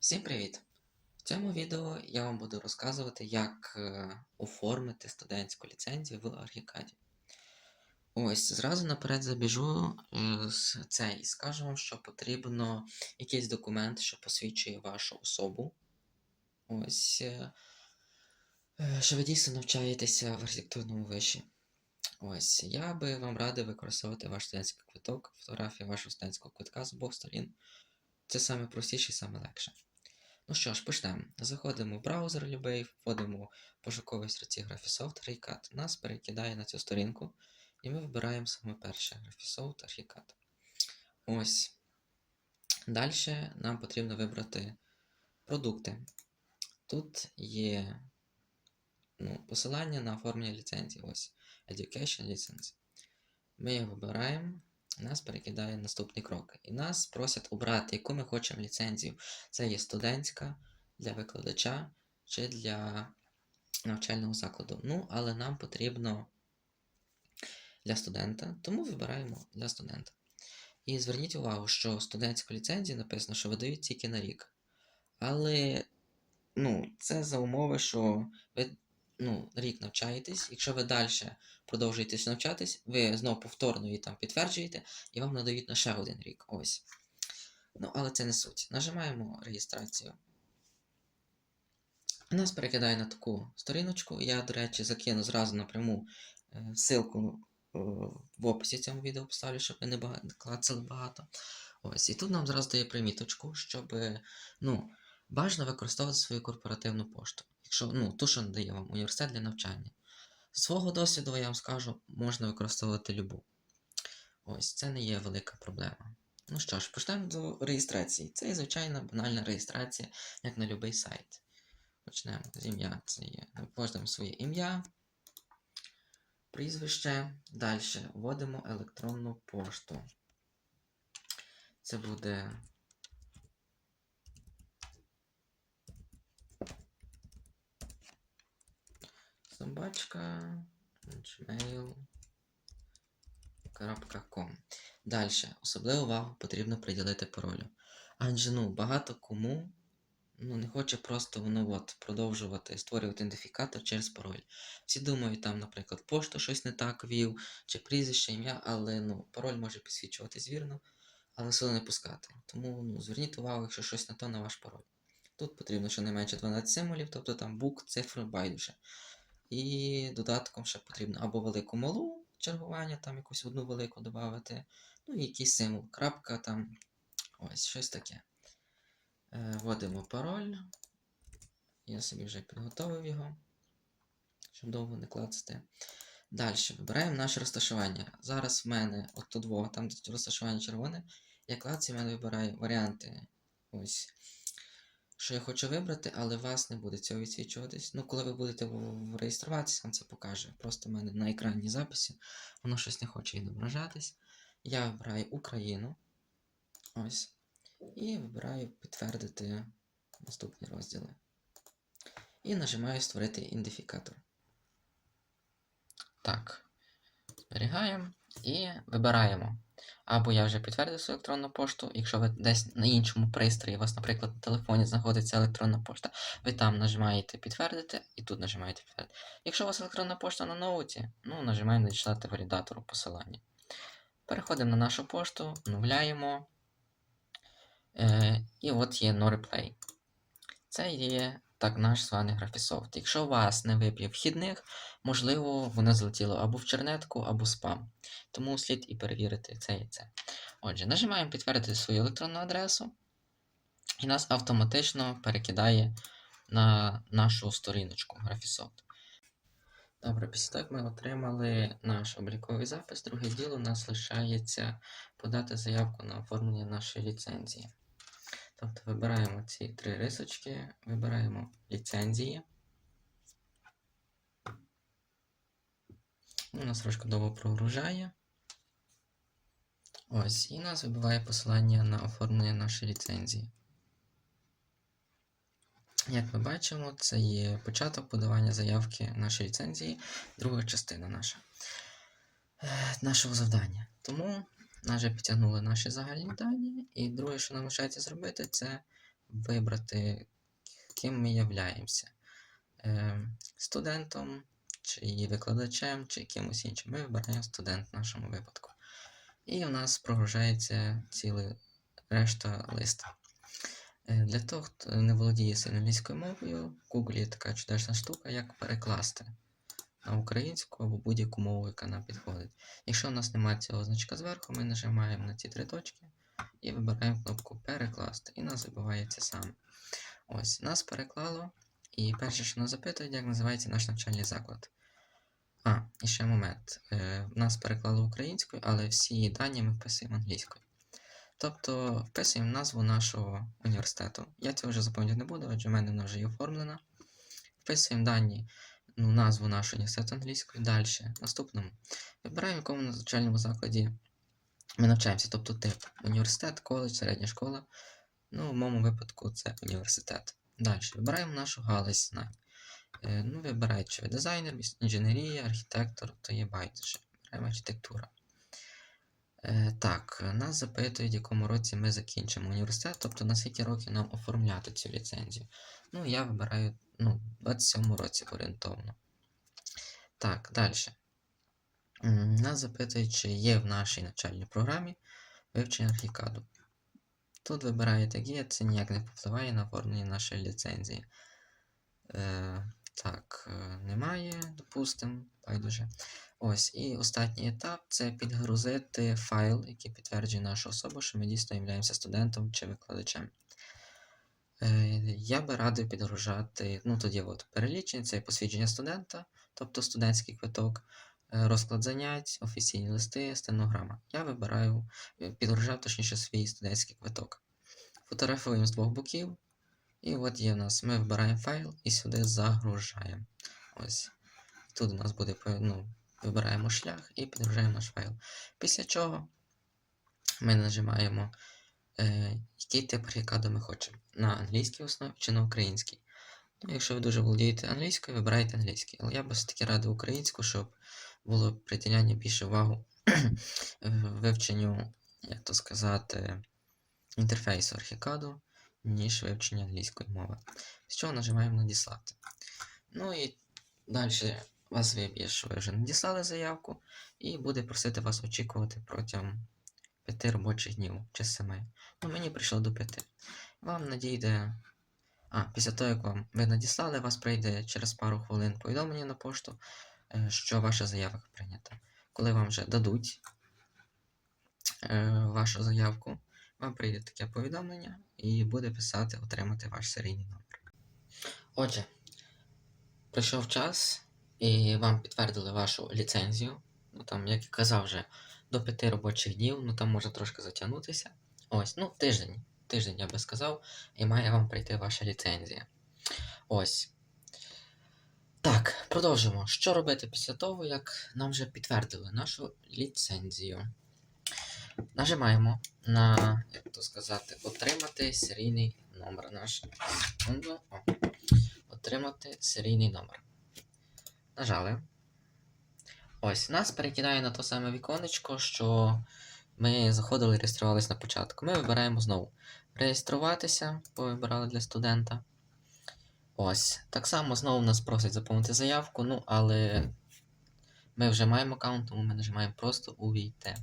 Всім привіт! В цьому відео я вам буду розказувати, як е, оформити студентську ліцензію в Архікаді. Ось, зразу наперед забіжу е, з це і скажу вам, що потрібно якийсь документ, що посвідчує вашу особу. Ось, е, що ви дійсно навчаєтеся в архітектурному виші. Ось, я би вам радив використовувати ваш студентський квиток, фотографію вашого студентського квитка з обох сторін. Це саме простіше і саме легше. Ну що ж, почнемо. Заходимо в браузер любий, вводимо в пошуковий строці Graphisoft Archicad. Нас перекидає на цю сторінку, і ми вибираємо саме перше Graphisoft Archicad. Ось. Далі нам потрібно вибрати продукти. Тут є ну, посилання на оформлення ліцензії. Ось Education License. Ми його вибираємо. Нас перекидає наступний крок. І нас просять обрати, яку ми хочемо ліцензію. Це є студентська для викладача чи для навчального закладу. Ну, але нам потрібно для студента, тому вибираємо для студента. І зверніть увагу, що студентську ліцензію написано, що видають тільки на рік. Але ну, це за умови, що ви ну, рік навчаєтесь. Якщо ви далі продовжуєтесь навчатись, ви знову повторно її там підтверджуєте, і вам надають на ще один рік. Ось. Ну, але це не суть. Нажимаємо реєстрацію. Нас перекидає на таку сторіночку. Я, до речі, закину зразу напряму е, ссылку е, в описі цьому відео поставлю, щоб ви не клацали багато. Ось, і тут нам зразу дає приміточку, щоб ну, бажано використовувати свою корпоративну пошту. Якщо, ну, ту, що надає вам університет для навчання. З свого досвіду я вам скажу, можна використовувати любу. Ось, це не є велика проблема. Ну що ж, почнемо до реєстрації. Це є звичайна банальна реєстрація, як на будь-який сайт. Почнемо з ім'я. Це є. Вводимо своє ім'я, прізвище. Далі вводимо електронну пошту. Це буде. Собачка. gmail.com. Далі. Особливу увагу потрібно приділити паролю. Адже ну, багато кому ну, не хоче просто воно от, продовжувати створювати ідентифікатор через пароль. Всі думають, там, наприклад, пошту щось не так ввів, чи прізвище, ім'я, але ну, пароль може підсвічуватись вірно, але одно не пускати. Тому ну, зверніть увагу, якщо щось не то на ваш пароль. Тут потрібно щонайменше 12 символів, тобто там букв, цифри, байдуже. І додатком ще потрібно або велику малу чергування, там якусь одну велику додати, ну і якийсь символ, крапка там, ось щось таке. Е, Вводимо пароль. Я собі вже підготовив його, щоб довго не клацати. Далі вибираємо наше розташування. Зараз в мене от тут там розташування червоне. Я клацаю, в мене вибираю варіанти. Ось. Що я хочу вибрати, але у вас не буде цього відсвічуватись. Ну, коли ви будете реєструватися, вам це покаже. Просто в мене на екранній записі воно щось не хоче відображатись. Я вибираю Україну. Ось. І вибираю підтвердити наступні розділи. І нажимаю створити ідентифікатор. Так. Зберігаємо і вибираємо. Або я вже підтвердив свою електронну пошту. Якщо ви десь на іншому пристрої, у вас, наприклад, на телефоні знаходиться електронна пошта, ви там нажимаєте підтвердити і тут нажимаєте підтвердити. Якщо у вас електронна пошта на ноуті, ну, нажимаємо надіслати валідатору посилання. Переходимо на нашу пошту, оновляємо. Е, і от є NoReplay. Це є так наш званий Graphisoft. Якщо у вас не виб'є вхідних, можливо, воно злетіло або в чернетку, або в спам. Тому слід і перевірити це і це. Отже, нажимаємо підтвердити свою електронну адресу, і нас автоматично перекидає на нашу сторіночку Graphisoft. Добре, після того, як ми отримали наш обліковий запис, друге діло у нас лишається подати заявку на оформлення нашої ліцензії. Тобто вибираємо ці три рисочки, вибираємо ліцензії. У нас трошки довго прогружає. Ось, і нас вибиває посилання на оформлення нашої ліцензії. Як ми бачимо, це є початок подавання заявки нашої ліцензії, друга частина наша, е, нашого завдання. Тому нас вже підтягнули наші загальні дані, і друге, що нам лишається зробити, це вибрати, ким ми являємося. Е, студентом, чи викладачем, чи кимось іншим. Ми вибираємо студент в нашому випадку. І у нас прогружається ціла решта листа. Е, Для того, хто не володіє сильно англійською мовою, в Google є така чудесна штука, як перекласти на українську або будь-яку мову, яка нам підходить. Якщо у нас немає цього значка зверху, ми нажимаємо на ці три точки і вибираємо кнопку Перекласти. І нас вибивається саме. Ось, нас переклало. І перше, що нас запитують, як називається наш навчальний заклад. А, і ще момент. Е, нас переклали українською, але всі дані ми вписуємо англійською. Тобто вписуємо назву нашого університету. Я цього вже заповнювати не буду, адже в мене вона вже є оформлена. Вписуємо дані, ну, назву нашого університету англійською. Далі, наступному. Вибираємо, в якому навчальному закладі ми навчаємося. Тобто тип університет, коледж, середня школа. Ну, в моєму випадку це університет. Далі вибираємо нашу галузь знань. Е, ну, вибирають, чи ви дизайнер, інженерія, архітектор, то є байдуже. Вибираємо архітектура. Е, так, нас запитують, в якому році ми закінчимо університет, тобто на скільки років нам оформляти цю ліцензію. Ну, я вибираю ну, 27 році орієнтовно. Так, далі. Нас запитують, чи є в нашій навчальній програмі вивчення архікаду. Тут вибираєте є, це ніяк не впливає на оформлення нашої ліцензії. Е, так, е, немає, допустимо, байдуже. Ось, і останній етап це підгрузити файл, який підтверджує нашу особу, що ми дійсно являємося студентом чи викладачем. Е, я би радив підгружати, ну тоді от перелічення, це посвідчення студента, тобто студентський квиток, е, розклад занять, офіційні листи, стенограма. Я вибираю, е, підгружав точніше свій студентський квиток. Фотографуємо з двох боків. І от є в нас, ми вибираємо файл і сюди загружаємо. Ось. Тут у нас буде ну, вибираємо шлях і підгружаємо наш файл. Після чого ми нажимаємо, е, який тип архікаду ми хочемо. На англійській основі чи на українській. Ну, якщо ви дуже володієте англійською, вибирайте англійський. Але я б все-таки радив українську, щоб було приділяння більше увагу вивченню, як то сказати, інтерфейсу архікаду, ніж вивчення англійської мови. З чого нажимаємо надіслати. Ну і далі вас виб'є, що ви вже надіслали заявку, і буде просити вас очікувати протягом 5 робочих днів чи 7. Ну, мені прийшло до 5. Вам надійде. А, після того, як вам ви надіслали, вас прийде через пару хвилин повідомлення на пошту, е, що ваша заявка прийнята. Коли вам вже дадуть е, вашу заявку, вам прийде таке повідомлення і буде писати отримати ваш серійний номер. Отже, прийшов час, і вам підтвердили вашу ліцензію. Ну там, як я казав вже, до 5 робочих днів, ну там може трошки затягнутися. Ось, ну, тиждень. Тиждень, я би сказав, і має вам прийти ваша ліцензія. Ось. Так, продовжимо. Що робити після того, як нам вже підтвердили нашу ліцензію? Нажимаємо на, як то сказати, отримати серійний номер. Наш секунду. Отримати серійний номер. Нажали. Ось, нас перекидає на то саме віконечко, що ми заходили і реєструвалися на початку. Ми вибираємо знову реєструватися, вибирали для студента. Ось. Так само знову нас просять заповнити заявку, ну, але ми вже маємо аккаунт, тому ми нажимаємо просто увійти.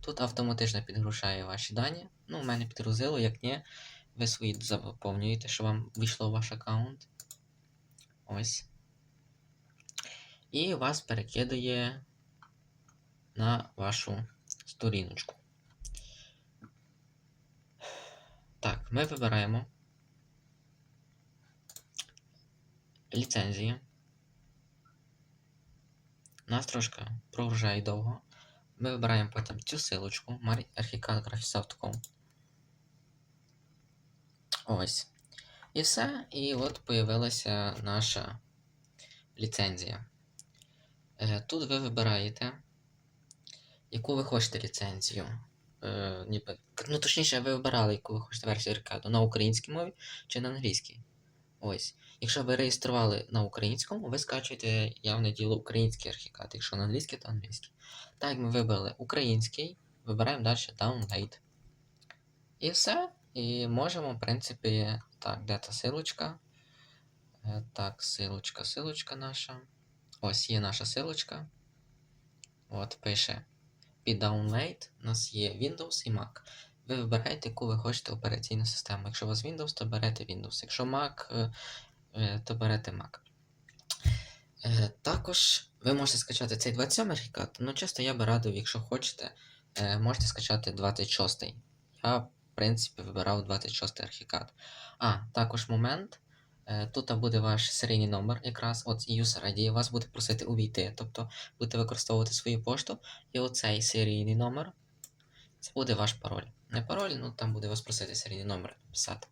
Тут автоматично підгружає ваші дані. Ну, у мене підгрузило, як ні, ви свої заповнюєте, що вам вийшло в ваш аккаунт. Ось. І вас перекидає на вашу сторіночку. Так, ми вибираємо ліцензії. Нас трошки прогружає довго. Ми вибираємо потім цю силочку archicad.graphisoft.com Ось. І все. І от появилася наша ліцензія. Е, Тут ви вибираєте, яку ви хочете ліцензію. Е, ну, точніше, ви вибирали, яку ви хочете версію аркаду на українській мові чи на англійській. Ось. Якщо ви реєстрували на українському, ви скачуєте явне діло український архікад. Якщо на англійський, то англійський. Так як ми вибрали український, вибираємо далі Download. І все. І можемо, в принципі, так, де та силочка? Е, Так, силочка, силочка наша. Ось є наша силочка. От, пише. Під Download у нас є Windows і Mac. Ви вибираєте, яку ви хочете операційну систему. Якщо у вас Windows, то берете Windows. Якщо Mac, е, е, то берете Mac. Е, Також ви можете скачати цей 27 архікад. Ну, чесно, я би радив, якщо хочете, можете скачати 26. Я, в принципі, вибирав 26 архікад. А, також момент. Е, Тут буде ваш серійний номер, якраз от user ID, вас буде просити увійти. Тобто будете використовувати свою пошту, і оцей серійний номер це буде ваш пароль. Не пароль, ну там буде вас просити серійний номер писати.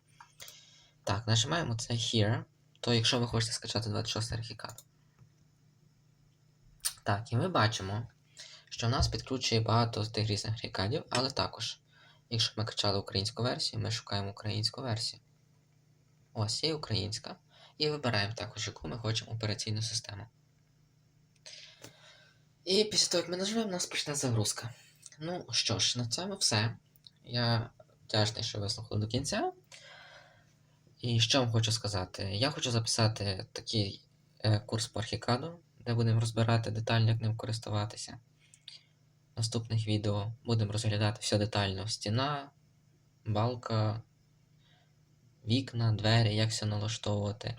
Так, нажимаємо це Here. То якщо ви хочете скачати 26 архікад. Так, і ми бачимо, що в нас підключує багато з тих різних архікадів, але також, якщо ми качали українську версію, ми шукаємо українську версію. Ось є українська. І вибираємо також, яку ми хочемо операційну систему. І після того, як ми нажмемо, у нас почне загрузка. Ну що ж, на цьому все. Я вдячний, що ви слухали до кінця. І що вам хочу сказати? Я хочу записати такий е, курс по архікаду, де будемо розбирати детально, як ним користуватися. Наступних відео будемо розглядати все детально: стіна, балка, вікна, двері, як все налаштовувати.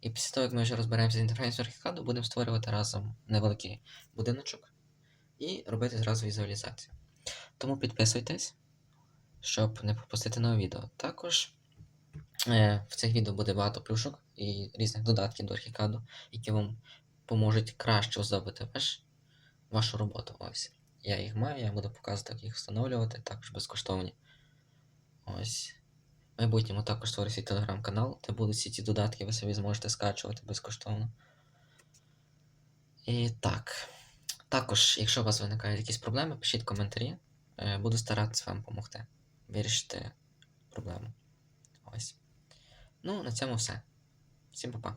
І після того, як ми вже розберемося з інтерфейсом архікаду, будемо створювати разом невеликий будиночок і робити зразу візуалізацію. Тому підписуйтесь, щоб не пропустити нове відео. Також е, в цих відео буде багато плюшок і різних додатків до архікаду, які вам поможуть краще оздобити ваш, вашу роботу. Ось. Я їх маю, я буду показувати, як їх встановлювати, також безкоштовні. Ось. В майбутньому також створю телеграм-канал, де будуть всі ці додатки, ви собі зможете скачувати безкоштовно. І так. Також, якщо у вас виникають якісь проблеми, пишіть коментарі. Е, Буду старатися вам допомогти вирішити проблему. Ось. Ну, на цьому все. Всім па-па.